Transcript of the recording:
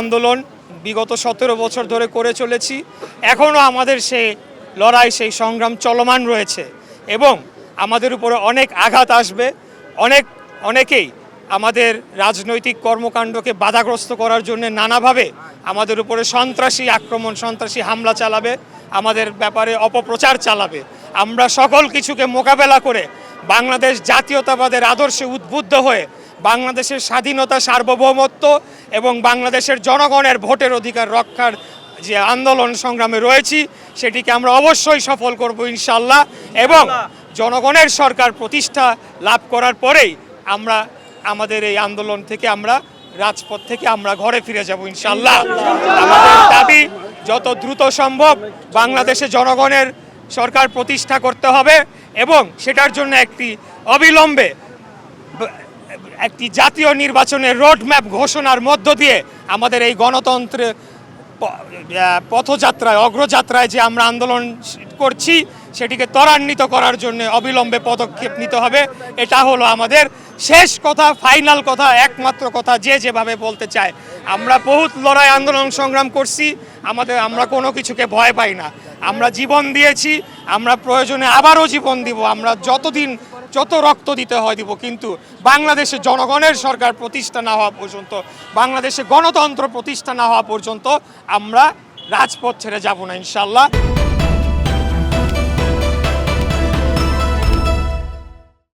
আন্দোলন বিগত সতেরো বছর ধরে করে চলেছি। এখনও আমাদের সেই লড়াই, সেই সংগ্রাম চলমান রয়েছে এবং আমাদের উপরে অনেক আঘাত আসবে। অনেক, অনেকেই আমাদের রাজনৈতিক কর্মকাণ্ডকে বাধাগ্রস্ত করার জন্য নানাভাবে আমাদের উপরে সন্ত্রাসী আক্রমণ, সন্ত্রাসী হামলা চালাবে, আমাদের ব্যাপারে অপপ্রচার চালাবে। আমরা সকল কিছুকে মোকাবেলা করে বাংলাদেশ জাতীয়তাবাদের আদর্শে উদ্বুদ্ধ হয়ে বাংলাদেশের স্বাধীনতা, সার্বভৌমত্ব এবং বাংলাদেশের জনগণের ভোটের অধিকার রক্ষার যে আন্দোলন সংগ্রামে রয়েছি, সেটিকে আমরা অবশ্যই সফল করব ইনশাল্লাহ এবং জনগণের সরকার প্রতিষ্ঠা লাভ করার পরেই আমরা, আমাদের এই আন্দোলন থেকে আমরা, রাজপথ থেকে আমরা ঘরে ফিরে যাব ইনশাল্লাহ আমাদের দাবি, যত দ্রুত সম্ভব বাংলাদেশে জনগণের সরকার প্রতিষ্ঠা করতে হবে। এবং সেটার জন্য একটি অবিলম্বে একটি জাতীয় নির্বাচনের রোডম্যাপ ঘোষণার মধ্য দিয়ে আমাদের এই গণতন্ত্রে পথযাত্রায়, অগ্রযাত্রায় যে আমরা আন্দোলন করছি, সেটিকে ত্বরান্বিত করার জন্য অবিলম্বে পদক্ষেপ নিতে হবে। এটা হলো আমাদের শেষ কথা, ফাইনাল কথা, একমাত্র কথা, যে যেভাবে বলতে চায়। আমরা বহুত লড়াই আন্দোলন সংগ্রাম করছি, আমাদের, আমরা কোনো কিছুকে ভয় পাই না। আমরা জীবন দিয়েছি, আমরা প্রয়োজনে আবারও জীবন দিব। আমরা যতদিন যত রক্ত দিতে হয় দিব, কিন্তু বাংলাদেশে জনগণের সরকার প্রতিষ্ঠা না হওয়া পর্যন্ত, বাংলাদেশে গণতন্ত্র প্রতিষ্ঠা না হওয়া পর্যন্ত আমরা রাজপথ ছেড়ে যাব না ইনশাল্লাহ